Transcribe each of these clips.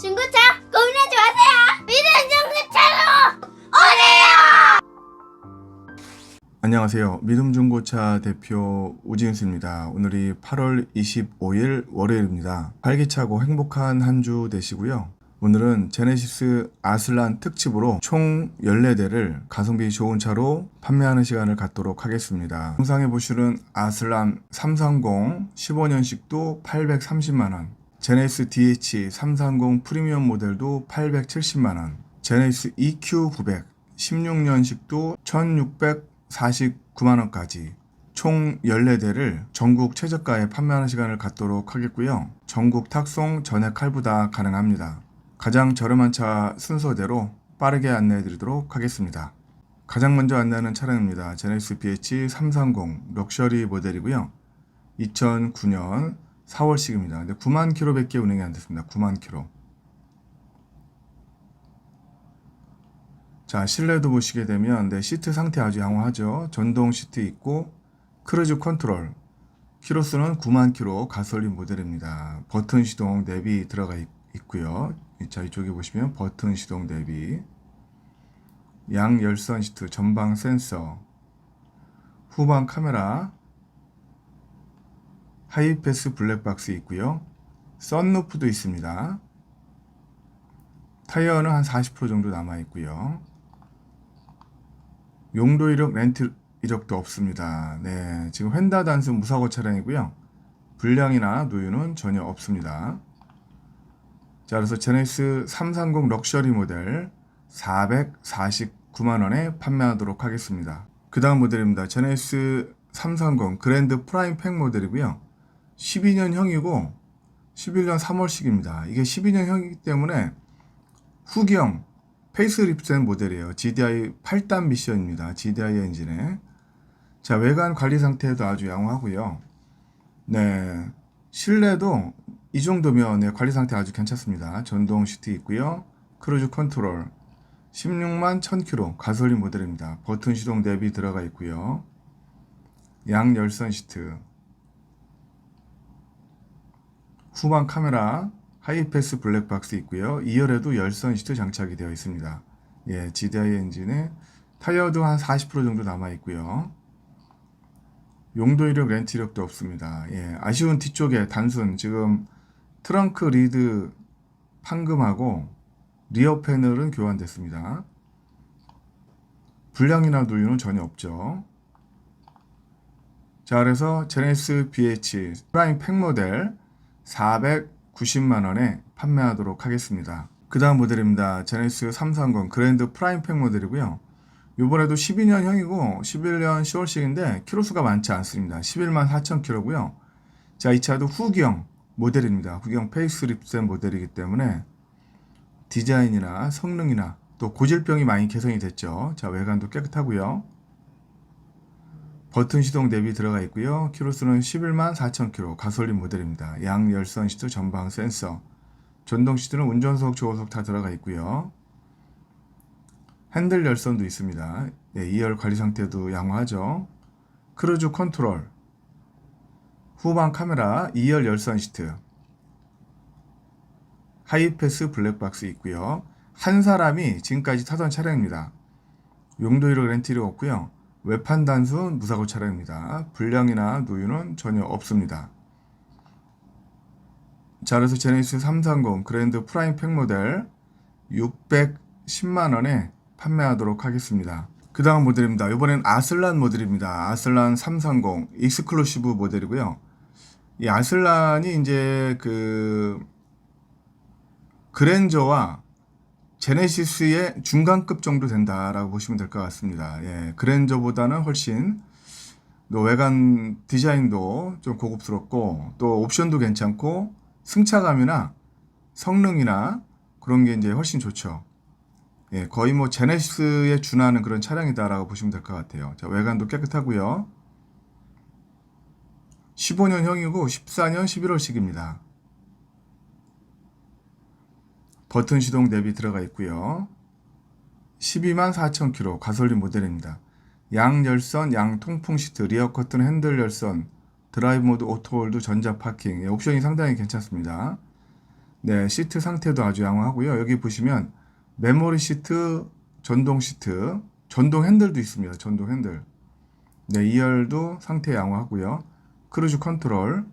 중고차 고민하지 마세요. 믿음 중고차로 오세요. 안녕하세요. 믿음 중고차 대표 우진수입니다. 오늘이 8월 25일 월요일입니다. 활기차고 행복한 한 주 되시고요. 오늘은 제네시스 아슬란 특집으로 총 14대를 가성비 좋은 차로 판매하는 시간을 갖도록 하겠습니다. 영상에 보시는 아슬란 330 15년식도 830만원, 제네시스 DH 330 프리미엄 모델도 870만원, 제네시스 EQ900 16년식도 1649만원까지 총 14대를 전국 최저가에 판매하는 시간을 갖도록 하겠고요. 전국 탁송 전액 할부다 가능합니다. 가장 저렴한 차 순서대로 빠르게 안내해 드리도록 하겠습니다. 가장 먼저 안내하는 차량입니다. 제네시스 BH 330 럭셔리 모델이고요. 2009년 4월식입니다. 근데 9만 킬로밖에 운행이 안 됐습니다. 9만 킬로. 자, 실내도 보시게 되면 네, 시트 상태 아주 양호하죠. 전동 시트 있고 크루즈 컨트롤. 키로수는 9만 킬로 가솔린 모델입니다. 버튼 시동 내비 들어가 있, 있고요. 자, 이쪽에 보시면 버튼 시동 내비. 양 열선 시트, 전방 센서, 후방 카메라, 하이패스 블랙박스 있고요. 썬루프도 있습니다. 타이어는 한 40% 정도 남아 있고요. 용도 이력 렌트 이력도 없습니다. 네, 지금 휀다 단순 무사고 차량이고요. 불량이나 누유는 전혀 없습니다. 자, 그래서 제네시스 330 럭셔리 모델 449만 원에 판매하도록 하겠습니다. 그 다음 모델입니다. 제네시스 330 그랜드 프라임 팩 모델이고요. 12년형이고 11년 3월식입니다. 이게 12년형이기 때문에 후경 페이스리프트된 모델이에요. GDI 8단 미션입니다. GDI 엔진에. 자, 외관 관리 상태도 아주 양호하고요. 네. 실내도 이 정도면 네, 관리 상태 아주 괜찮습니다. 전동 시트 있고요. 크루즈 컨트롤 16만 1000km 가솔린 모델입니다. 버튼 시동 대비 들어가 있고요. 양 열선 시트 후방 카메라 하이패스 블랙박스 있고요. 2열에도 열선 시트 장착이 되어 있습니다. 예, GDI 엔진에 타이어도 한 40% 정도 남아 있고요. 용도 이력 렌트 이력도 없습니다. 예, 아쉬운 뒤쪽에 단순 지금 트렁크 리드 판금하고 리어 패널은 교환됐습니다. 불량이나 누유는 전혀 없죠. 자, 그래서 제네시스 BH 프라임 팩 모델 490만 원에 판매하도록 하겠습니다. 그 다음 모델입니다. 제네시스 330 그랜드 프라임 팩 모델이고요. 이번에도 12년형이고 11년 10월식인데 키로수가 많지 않습니다. 11만 4천 킬로고요. 자, 이 차도 후경 모델입니다. 후경 페이스리프트된 모델이기 때문에 디자인이나 성능이나 또 고질병이 많이 개선이 됐죠. 자, 외관도 깨끗하고요. 버튼 시동 대비 들어가 있고요. 키로수는 11만 4천 킬로 가솔린 모델입니다. 양 열선 시트 전방 센서 전동 시트는 운전석 조어석 다 들어가 있고요. 핸들 열선도 있습니다. 예, 2열 관리 상태도 양호하죠. 크루즈 컨트롤 후방 카메라 2열 열선 시트 하이패스 블랙박스 있고요. 한 사람이 지금까지 타던 차량입니다. 용도 이력 렌트 이력 없고요. 외판 단순 무사고 차량입니다. 불량이나 누유는 전혀 없습니다. 자, 그래서 제네시스 330 그랜드 프라임 팩 모델 610만 원에 판매하도록 하겠습니다. 그 다음 모델입니다. 이번엔 아슬란 모델입니다. 아슬란 330 익스클루시브 모델이고요. 이 아슬란이 이제 그 그랜저와 제네시스의 중간급 정도 된다라고 보시면 될 것 같습니다. 예, 그랜저보다는 훨씬 또 외관 디자인도 좀 고급스럽고 또 옵션도 괜찮고 승차감이나 성능이나 그런 게 이제 훨씬 좋죠. 예, 거의 뭐 제네시스에 준하는 그런 차량이다라고 보시면 될 것 같아요. 자, 외관도 깨끗하고요. 15년형이고 14년 11월식입니다. 버튼 시동 대비 들어가 있고요. 12만 4천 킬로 가솔린 모델입니다. 양 열선, 양 통풍 시트, 리어 커튼 핸들 열선, 드라이브 모드 오토홀드 전자 파킹 예, 옵션이 상당히 괜찮습니다. 네, 시트 상태도 아주 양호하고요. 여기 보시면 메모리 시트, 전동 시트, 전동 핸들도 있습니다. 전동 핸들. 네, 2열도 상태 양호하고요. 크루즈 컨트롤,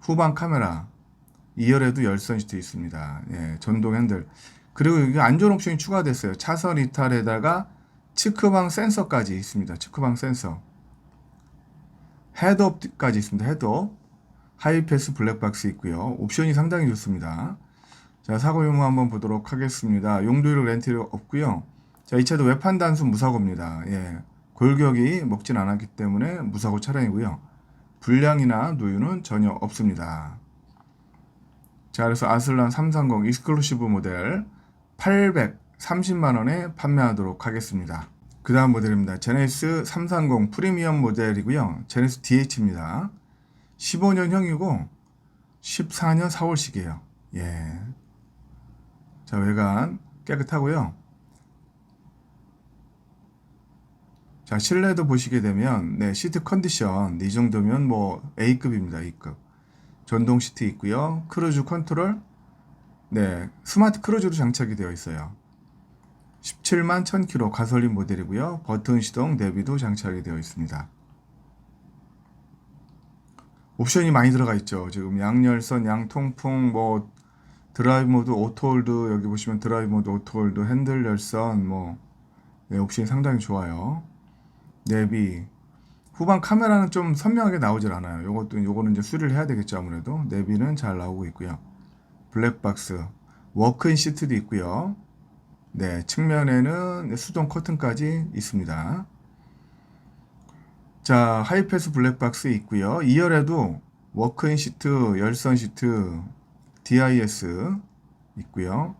후방 카메라, 2열에도 열선 시트 있습니다. 예, 전동 핸들. 그리고 여기 안전 옵션이 추가됐어요. 차선 이탈에다가 측크방 센서까지 있습니다. 측크방 센서. 헤드업까지 있습니다. 헤드업. 하이패스 블랙박스 있고요. 옵션이 상당히 좋습니다. 자, 사고 유무 한번 보도록 하겠습니다. 용도율 렌트가 없고요. 자, 이 차도 외판 단수 무사고입니다. 예. 골격이 먹진 않았기 때문에 무사고 차량이고요. 불량이나 누유는 전혀 없습니다. 자, 그래서 아슬란 330 익스클루시브 모델 830만 원에 판매하도록 하겠습니다. 그 다음 모델입니다. 제네시스 330 프리미엄 모델이고요. 제네시스 DH입니다. 15년형이고 14년 4월식이에요. 예. 자, 외관 깨끗하고요. 자, 실내도 보시게 되면 네, 시트 컨디션 이 정도면 뭐 A급입니다. A급. 전동 시트 있고요. 크루즈 컨트롤 네, 스마트 크루즈로 장착이 되어 있어요. 17만 1000km 가솔린 모델이고요. 버튼 시동 내비도 장착이 되어 있습니다. 옵션이 많이 들어가 있죠. 지금 양열선, 양통풍, 뭐 드라이브 모드, 오토홀드 여기 보시면 드라이브 모드, 오토홀드, 핸들 열선 뭐 네, 옵션이 상당히 좋아요. 내비 후방 카메라는 좀 선명하게 나오질 않아요. 요것도 요거는 이제 수리를 해야 되겠죠 아무래도 내비는 잘 나오고 있고요. 블랙박스 워크인 시트도 있고요. 네 측면에는 수동 커튼까지 있습니다. 자 하이패스 블랙박스 있고요. 2열에도 워크인 시트, 열선 시트, DIS 있고요.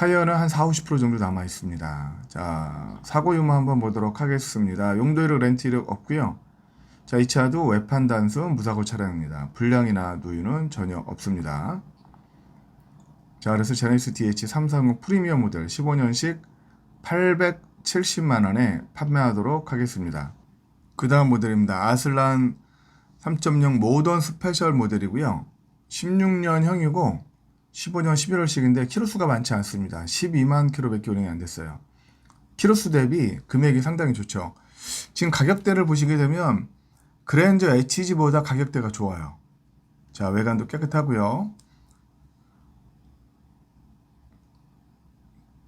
타이어는 한 4, 50% 정도 남아 있습니다. 자, 사고 유무 한번 보도록 하겠습니다. 용도이력 렌트 이력 없고요. 자, 이 차도 외판 단수 무사고 차량입니다. 불량이나 누유는 전혀 없습니다. 자, 그래서 제네시스 DH 330 프리미엄 모델 15년식 870만 원에 판매하도록 하겠습니다. 그 다음 모델입니다. 아슬란 3.0 모던 스페셜 모델이고요. 16년형이고 15년 11월식인데 키로수가 많지 않습니다. 12만 킬로밖에 운행이 안 됐어요. 키로수 대비 금액이 상당히 좋죠. 지금 가격대를 보시게 되면 그랜저 HG보다 가격대가 좋아요. 자, 외관도 깨끗하고요.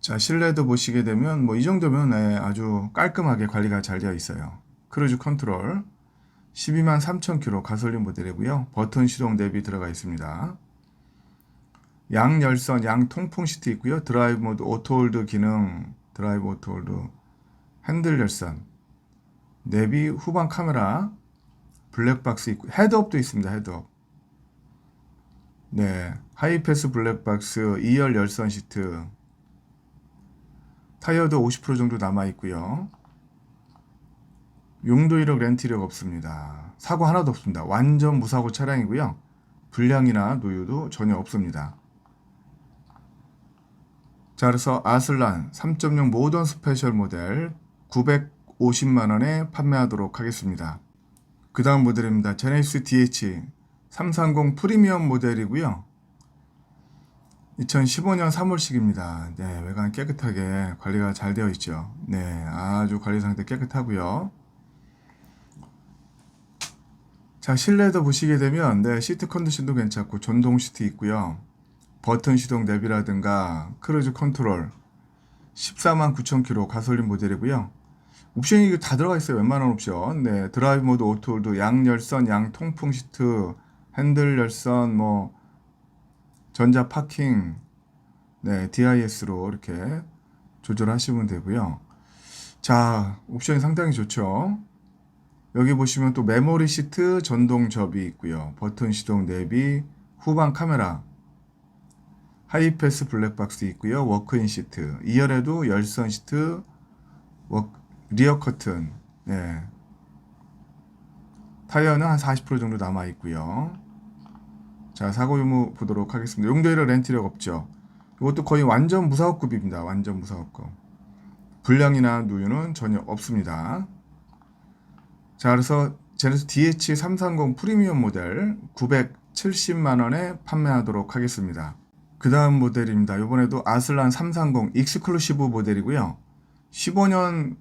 자, 실내도 보시게 되면 뭐 이 정도면 네, 아주 깔끔하게 관리가 잘 되어 있어요. 크루즈 컨트롤 12만 3천 킬로 가솔린 모델이고요. 버튼 시동 대비 들어가 있습니다. 양 열선, 양 통풍 시트 있고요. 드라이브 모드 오토홀드 기능, 드라이브 오토홀드, 핸들 열선, 내비 후방 카메라, 블랙박스 있고 헤드업도 있습니다. 헤드업. 네, 하이패스 블랙박스, 2열 열선 시트, 타이어도 50% 정도 남아 있고요. 용도 이력 렌트 이력 없습니다. 사고 하나도 없습니다. 완전 무사고 차량이고요. 불량이나 노유도 전혀 없습니다. 자, 그래서 아슬란 3.0 모던 스페셜 모델 950만 원에 판매하도록 하겠습니다. 그 다음 모델입니다. 제네시스 DH 330 프리미엄 모델이고요. 2015년 3월식입니다. 네, 외관 깨끗하게 관리가 잘 되어 있죠. 네, 아주 관리 상태 깨끗하고요. 자, 실내도 보시게 되면 네, 시트 컨디션도 괜찮고 전동 시트 있고요. 버튼 시동 내비라든가 크루즈 컨트롤 14만 9천 킬로 가솔린 모델이고요. 옵션이 다 들어가 있어요. 웬만한 옵션. 네, 드라이브 모드 오토홀드, 양 열선, 양 통풍 시트, 핸들 열선, 뭐 전자 파킹, 네, DIS로 이렇게 조절하시면 되고요. 자, 옵션이 상당히 좋죠. 여기 보시면 또 메모리 시트 전동 접이 있고요. 버튼 시동 내비, 후방 카메라, 하이패스 블랙박스 있고요. 워크인 시트, 2열에도 열선 시트, 워, 리어 커튼, 네. 타이어는 한 40% 정도 남아 있고요. 자, 사고 유무 보도록 하겠습니다. 용도이력 렌트력 없죠. 이것도 거의 완전 무사업급입니다. 완전 무사업급. 불량이나 누유는 전혀 없습니다. 자, 그래서 제네시스 DH330 프리미엄 모델 70만 원에 판매하도록 하겠습니다. 그 다음 모델입니다. 이번에도 아슬란 330 익스클루시브 모델이고요. 15년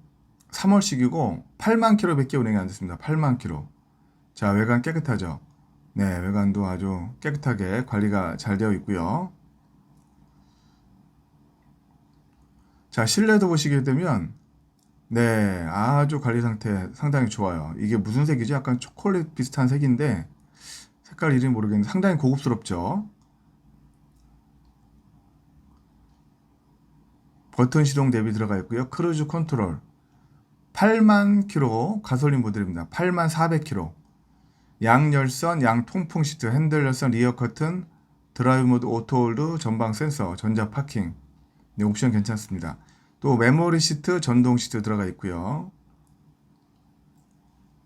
3월식이고 8만 킬로밖에 운행이 안 됐습니다. 8만 킬로. 자, 외관 깨끗하죠? 네, 외관도 아주 깨끗하게 관리가 잘 되어 있고요. 자, 실내도 보시게 되면 네, 아주 관리 상태 상당히 좋아요. 이게 무슨 색이지? 약간 초콜릿 비슷한 색인데 색깔 이름이 모르겠는데 상당히 고급스럽죠. 버튼 시동 대비 들어가 있고요. 크루즈 컨트롤 8만 킬로 가솔린 모델입니다. 8만 400 킬로 양열선, 양통풍 시트, 핸들 열선, 리어 커튼, 드라이브 모드, 오토 홀드, 전방 센서, 전자 파킹 네, 옵션 괜찮습니다. 또 메모리 시트, 전동 시트 들어가 있고요.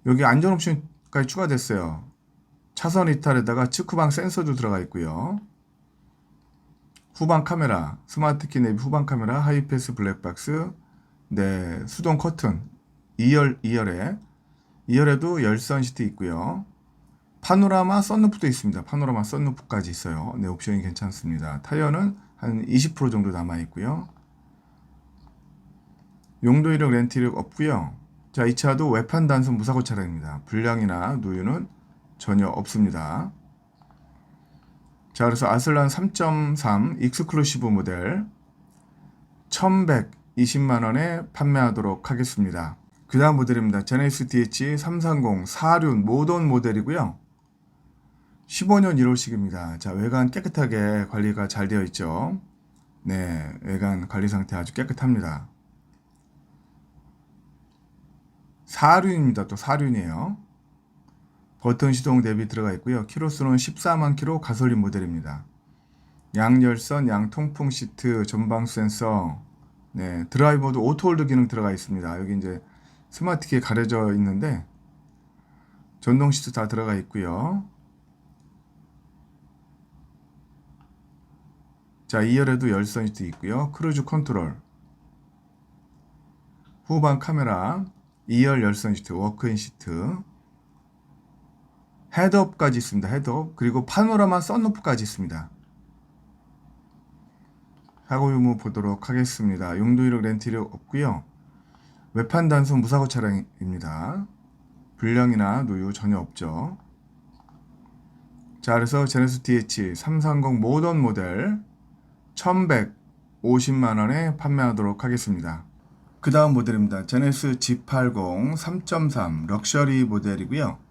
여기 안전 옵션까지 추가됐어요. 차선 이탈에다가 측후방 센서도 들어가 있고요. 후방 카메라, 스마트 키 내비 후방 카메라, 하이패스 블랙박스, 네, 수동 커튼, 2열, 2열에, 2열에도 열선 시트 있고요. 파노라마 썬루프도 있습니다. 파노라마 썬루프까지 있어요. 네, 옵션이 괜찮습니다. 타이어는 한 20% 정도 남아 있고요. 용도 이력 렌트 이력 없고요. 자, 이 차도 외판 단순 무사고 차량입니다. 불량이나 누유는 전혀 없습니다. 자, 그래서 아슬란 3.3 익스클루시브 모델 1120만 원에 판매하도록 하겠습니다. 그 다음 모델입니다. 제네시스 DH 330 4륜 모던 모델이고요. 15년 1월식입니다. 자, 외관 깨끗하게 관리가 잘 되어 있죠. 네, 외관 관리 상태 아주 깨끗합니다. 4륜입니다. 또 4륜이에요. 버튼 시동 대비 들어가 있고요. 키로수는 14만 킬로 가솔린 모델입니다. 양열선, 양통풍 시트, 전방 센서, 네, 드라이버도 오토홀드 기능 들어가 있습니다. 여기 이제 스마트키에 가려져 있는데 전동 시트 다 들어가 있고요. 자, 2열에도 열선 시트 있고요. 크루즈 컨트롤. 후방 카메라, 2열 열선 시트, 워크인 시트. 헤드업까지 있습니다. 헤드업. 그리고 파노라마 썬루프까지 있습니다. 사고 유무 보도록 하겠습니다. 용도 이력 렌트 이력 없고요. 외판 단순 무사고 차량입니다. 불량이나 누유 전혀 없죠. 자, 그래서 제네스 DH 330 모던 모델 1150만 원에 판매하도록 하겠습니다. 그 다음 모델입니다. 제네스 G80 3.3 럭셔리 모델이고요.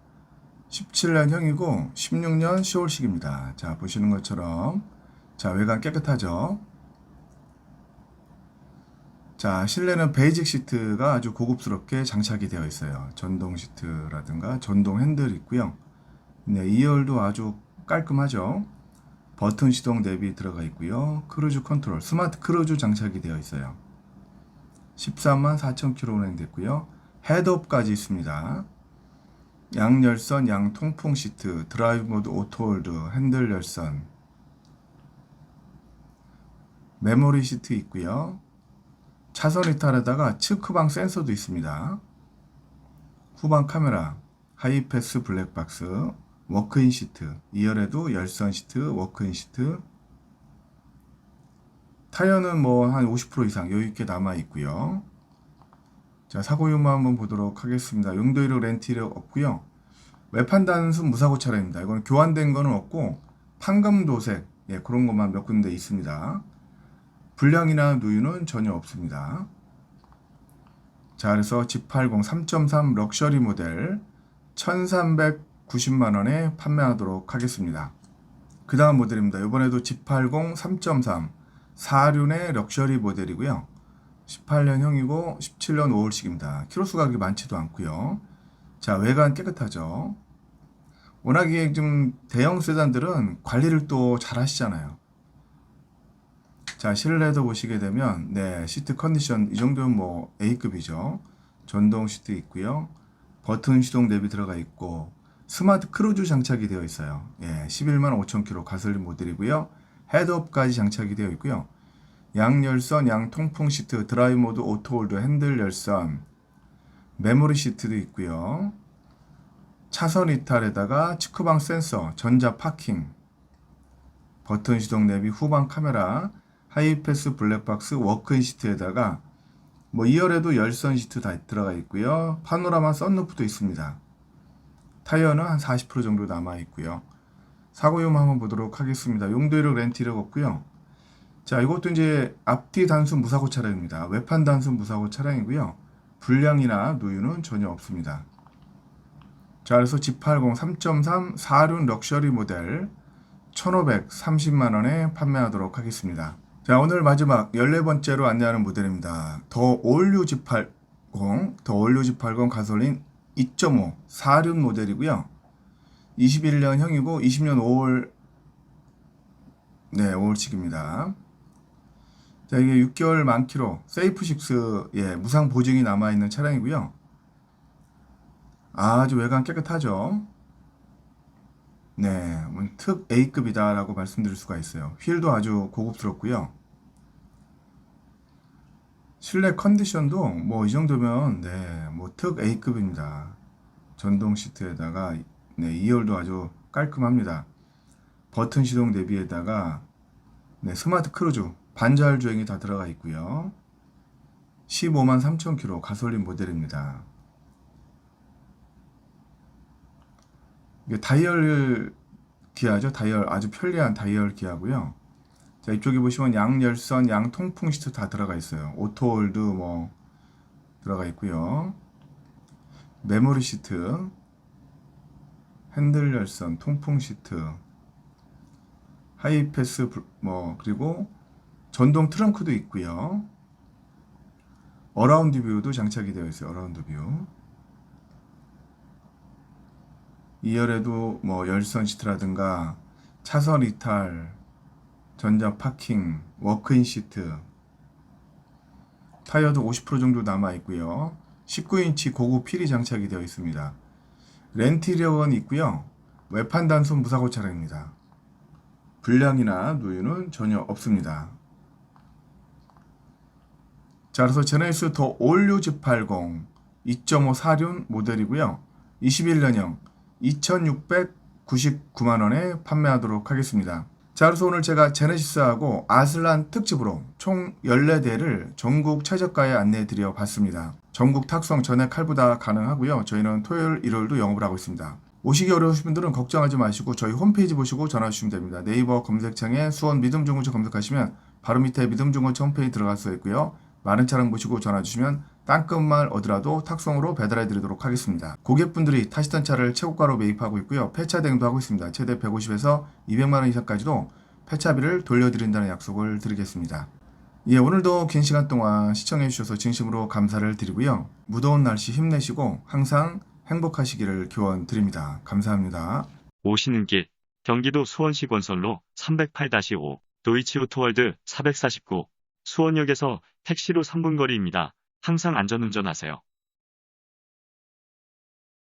17년형이고 16년 10월식입니다. 자, 보시는 것처럼 자, 외관 깨끗하죠? 자, 실내는 베이직 시트가 아주 고급스럽게 장착이 되어 있어요. 전동 시트라든가 전동 핸들 있고요. 네, 2열도 아주 깔끔하죠. 버튼 시동 대비 들어가 있고요. 크루즈 컨트롤, 스마트 크루즈 장착이 되어 있어요. 14만 4천 킬로 운행됐고요. 헤드업까지 있습니다. 양열선, 양통풍 시트, 드라이브 모드 오토홀드, 핸들 열선, 메모리 시트 있고요. 차선 이탈에다가 측후방 센서도 있습니다. 후방 카메라, 하이패스 블랙박스, 워크인 시트, 2열에도 열선 시트, 워크인 시트, 타이어는 뭐 한 50% 이상 여유 있게 남아 있고요. 자, 사고 유무 한번 보도록 하겠습니다. 용도 이력 렌트 이력 없고요. 외판 단순 무사고 차량입니다. 이건 교환된 거는 없고 판금 도색 예, 그런 것만 몇 군데 있습니다. 불량이나 누유는 전혀 없습니다. 자, 그래서 G80 3.3 럭셔리 모델 1390만 원에 판매하도록 하겠습니다. 그 다음 모델입니다. 이번에도 G80 3.3 4륜의 럭셔리 모델이고요. 18년형이고 17년 5월식입니다. 키로수가 그렇게 많지도 않고요. 자, 외관 깨끗하죠. 워낙에 좀 대형 세단들은 관리를 또 잘 하시잖아요. 자, 실내도 보시게 되면 네, 시트 컨디션 이 정도면 뭐 A급이죠. 전동 시트 있고요. 버튼 시동 대비 들어가 있고 스마트 크루즈 장착이 되어 있어요. 예, 11만 5천 킬로 가솔린 모델이고요. 헤드업까지 장착이 되어 있고요. 양 열선, 양 통풍 시트, 드라이브 모드, 오토 홀드, 핸들 열선, 메모리 시트도 있고요. 차선 이탈에다가 측후방 센서, 전자 파킹, 버튼 시동 내비, 후방 카메라, 하이패스 블랙박스, 워크인 시트에다가 뭐 2열에도 열선 시트 다 들어가 있고요. 파노라마 썬루프도 있습니다. 타이어는 한 40% 정도 남아 있고요. 사고 유무 한번 보도록 하겠습니다. 용도 이력 렌트 이력 없고요. 자, 이것도 이제 앞뒤 단순 무사고 차량입니다. 외판 단순 무사고 차량이고요. 불량이나 누유는 전혀 없습니다. 자, 그래서 G80 3.3 4륜 럭셔리 모델 1,530만 원에 판매하도록 하겠습니다. 자, 오늘 마지막 14번째로 안내하는 모델입니다. 더 올류 G80, 더 올류 G80 가솔린 2.5 4륜 모델이고요. 21년형이고 20년 5월 네, 5월칙입니다. 자, 이게 6개월 만 킬로 세이프6 예, 무상 보증이 남아 있는 차량이고요. 아주 외관 깨끗하죠. 네, 뭐특 A급이다라고 말씀드릴 수가 있어요. 휠도 아주 고급스럽고요. 실내 컨디션도 뭐 이 정도면 네, 뭐 특 A급입니다. 전동 시트에다가 네, 2열도 아주 깔끔합니다. 버튼 시동 내비에다가 네, 스마트 크루즈 반자율 주행이 다 들어가 있고요. 15만 3천 킬로 가솔린 모델입니다. 다이얼 기아죠. 다이얼 아주 편리한 다이얼 기아고요. 자 이쪽에 보시면 양 열선, 양 통풍 시트 다 들어가 있어요. 오토홀드 뭐 들어가 있고요. 메모리 시트, 핸들 열선, 통풍 시트, 하이패스 불- 뭐 그리고 전동 트렁크도 있고요. 어라운드 뷰도 장착이 되어 있어요. 어라운드 뷰. 2열에도 뭐 열선 시트라든가 차선 이탈, 전자 파킹, 워크인 시트, 타이어도 50% 정도 남아 있고요. 19인치 고급 휠이 장착이 되어 있습니다. 렌트 이력은 있고요. 외판 단순 무사고 차량입니다. 불량이나 누유는 전혀 없습니다. 자, 그래서 제네시스 더 올류 G80 2.5 4륜 모델이고요. 21년형 2,699만 원에 판매하도록 하겠습니다. 자, 그래서 오늘 제가 제네시스하고 아슬란 특집으로 총 14대를 전국 최저가에 안내해 드려 봤습니다. 전국 탁송 전액 할부다 가능하고요. 저희는 토요일, 일요일도 영업을 하고 있습니다. 오시기 어려우신 분들은 걱정하지 마시고 저희 홈페이지 보시고 전화 주시면 됩니다. 네이버 검색창에 수원 믿음중고차 검색하시면 바로 밑에 믿음중고차 홈페이지 들어갈 수 있고요. 많은 차량 보시고 전화 주시면 땅끝말 어디라도 탁송으로 배달해 드리도록 하겠습니다. 고객분들이 타시던 차를 최고가로 매입하고 있고요. 폐차 대행도 하고 있습니다. 최대 150에서 200만 원 이상까지도 폐차비를 돌려드린다는 약속을 드리겠습니다. 예, 오늘도 긴 시간 동안 시청해 주셔서 진심으로 감사를 드리고요. 무더운 날씨 힘내시고 항상 행복하시기를 기원 드립니다. 감사합니다. 오시는 길 경기도 수원시 권선로 308-5 도이치오토월드 449 수원역에서 택시로 3분 거리입니다. 항상 안전운전하세요.